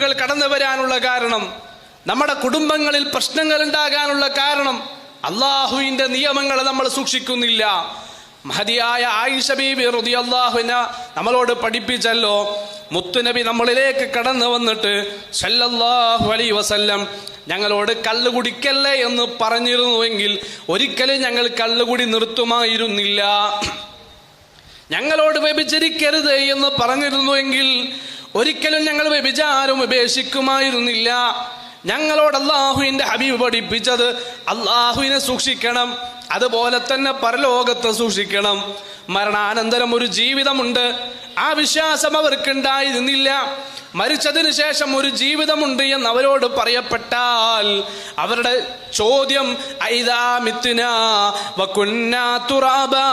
തിന്മകൾ കടന്നു വരാനുള്ള കാരണം നമ്മുടെ കുടുംബങ്ങളിൽ പ്രശ്നങ്ങൾ ഉണ്ടാകാനുള്ള കാരണം അള്ളാഹുവിന്റെ നിയമങ്ങളെ നമ്മൾ സൂക്ഷിക്കുന്നില്ല. മഹതിയായ ആയിഷ ബീബി റളിയല്ലാഹുവിന നമ്മളോട് പഠിപ്പിച്ചല്ലോ മുത്തുനബി നമ്മളിലേക്ക് കടന്നു വന്നിട്ട് സല്ലല്ലാഹു അലൈഹി വസല്ലം ഞങ്ങളോട് കള്ള് കുടിക്കല്ലേ എന്ന് പറഞ്ഞിരുന്നുവെങ്കിൽ ഒരിക്കലും ഞങ്ങൾ കള്ളുകുടി നിർത്തുമായിരുന്നില്ല. ഞങ്ങളോട് വ്യഭിചരിക്കരുത് എന്ന് പറഞ്ഞിരുന്നുവെങ്കിൽ ഒരിക്കലും ഞങ്ങൾ വ്യഭിചാരം ഉപേക്ഷിക്കുമായിരുന്നില്ല. ഞങ്ങളോട് അള്ളാഹുവിന്റെ ഹബീബ് പഠിപ്പിച്ചത് അള്ളാഹുവിനെ സൂക്ഷിക്കണം അതുപോലെ തന്നെ പരലോകത്തെ സൂക്ഷിക്കണം. മരണാനന്തരം ഒരു ജീവിതമുണ്ട് ആ വിശ്വാസം അവർക്കുണ്ടായിരുന്നില്ല. മരിച്ചതിന് ശേഷം ഒരു ജീവിതമുണ്ട് എന്ന് അവരോട് പറയപ്പെട്ടാൽ അവരുടെ ചോദ്യം ഐതാമിത്തുന വക്കുന്നാ തുറാബാ?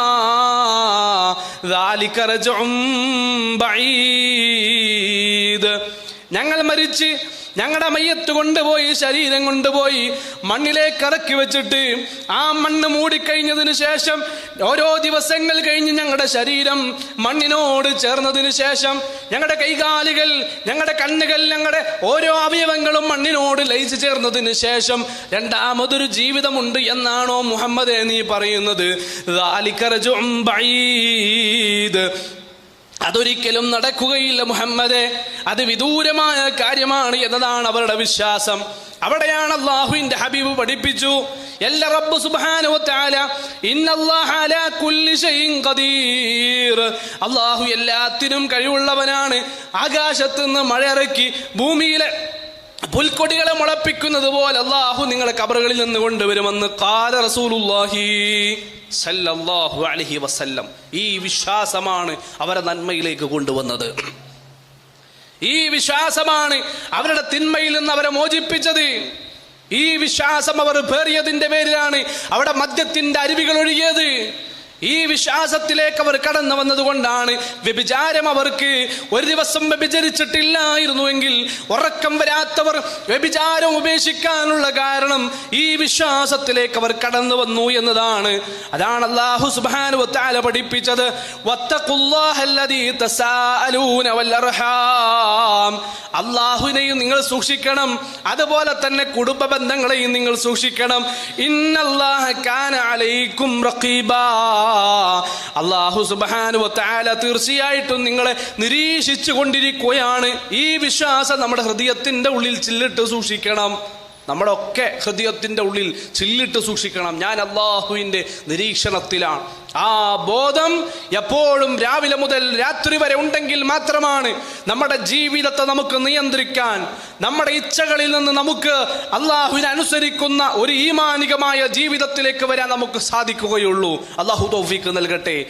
ഞങ്ങൾ മരിച്ച് ഞങ്ങളുടെ മയ്യത്ത് കൊണ്ടുപോയി ശരീരം കൊണ്ടുപോയി മണ്ണിലേക്ക് ഇറക്കി വെച്ചിട്ട് ആ മണ്ണ് മൂടിക്കഴിഞ്ഞതിന് ശേഷം ഓരോ ദിവസങ്ങൾ കഴിഞ്ഞ് ഞങ്ങളുടെ ശരീരം മണ്ണിനോട് ചേർന്നതിന് ശേഷം ഞങ്ങളുടെ കൈകാലുകൾ ഞങ്ങളുടെ കണ്ണുകൾ ഞങ്ങളുടെ ഓരോ അവയവങ്ങളും മണ്ണിനോട് ലയിച്ചു ചേർന്നതിന് ശേഷം രണ്ടാമതൊരു ജീവിതമുണ്ട് എന്നാണോ മുഹമ്മദ് നീ പറയുന്നത്. അതൊരിക്കലും നടക്കുകയില്ല മുഹമ്മദ്. അത് വിദൂരമായ കാര്യമാണ് എന്നതാണ് അവരുടെ വിശ്വാസം. അവിടെയാണ് അള്ളാഹുവിന്റെ ഹബീബ് പഠിപ്പിച്ചു. എല്ലാ റബ്ബ് ഖദീർ. അള്ളാഹു എല്ലാത്തിനും കഴിവുള്ളവനാണ്. ആകാശത്ത് നിന്ന് മഴ ഇറക്കി ഭൂമിയിലെ പുൽക്കൊടികളെ മുളപ്പിക്കുന്നത് പോലെ അള്ളാഹു നിങ്ങളെ കബറുകളിൽ നിന്ന് കൊണ്ടുവരുമെന്ന് കാല റസൂലുള്ളാഹി. സല്ലല്ലാഹു അലൈഹി വസല്ലം. ഈ വിശ്വാസമാണ് അവരെ നന്മയിലേക്ക് കൊണ്ടുവന്നത്. ഈ വിശ്വാസമാണ് അവരുടെ തിന്മയിൽ നിന്ന് അവരെ മോചിപ്പിച്ചത്. ഈ വിശ്വാസം അവർ പേറിയതിന്റെ പേരിലാണ് അവിടെ മദ്യത്തിന്റെ അരുവികൾ ഒഴുകിയത്. ഈ വിശ്വാസത്തിലേക്ക് അവർ കടന്നു വന്നതുകൊണ്ടാണ് വ്യഭിചാരം അവർക്ക് ഒരു ദിവസം വ്യഭിചരിച്ചിട്ടില്ലായിരുന്നുവെങ്കിൽ ഉറക്കം വരാത്തവർ വ്യഭിചാരം ഉപേക്ഷിക്കാനുള്ള കാരണം ഈ വിശ്വാസത്തിലേക്ക് അവർ കടന്നു വന്നു എന്നതാണ്. അതാണ് അള്ളാഹു സുബാന പഠിപ്പിച്ചത്. വത്തഖുല്ലാഹല്ലദീ തസാഅലൂന വൽഅർഹാം അള്ളാഹുവിനെയും നിങ്ങൾ സൂക്ഷിക്കണം. അതുപോലെ തന്നെ കുടുംബ ബന്ധങ്ങളെയും നിങ്ങൾ സൂക്ഷിക്കണം. അള്ളാഹു സുബാനു വതആല തീർച്ചയായിട്ടും നിങ്ങളെ നിരീക്ഷിച്ചു കൊണ്ടിരിക്കുകയാണ് ഈ വിശ്വാസം നമ്മുടെ ഹൃദയത്തിന്റെ ഉള്ളിൽ ചില്ലിട്ട് സൂക്ഷിക്കണം. നമ്മുടെ ഹൃദയത്തിന്റെ ഉള്ളിൽ ചില്ലിട്ട് സൂക്ഷിക്കണം. ഞാൻ അള്ളാഹുവിന്റെ നിരീക്ഷണത്തിലാണ്. ആ ബോധം എപ്പോഴും രാവിലെ മുതൽ രാത്രി വരെ ഉണ്ടെങ്കിൽ മാത്രമാണ് നമ്മുടെ ജീവിതത്തെ നമുക്ക് നിയന്ത്രിക്കാൻ. നമ്മുടെ ഇച്ഛകളിൽ നിന്ന് നമുക്ക് അള്ളാഹുവിനെ അനുസരിക്കുന്ന ഒരു ഈമാനികമായ ജീവിതത്തിലേക്ക് വരാൻ നമുക്ക് സാധിക്കുകയുള്ളൂ. അള്ളാഹു തോഫിക്ക് നൽകട്ടെ.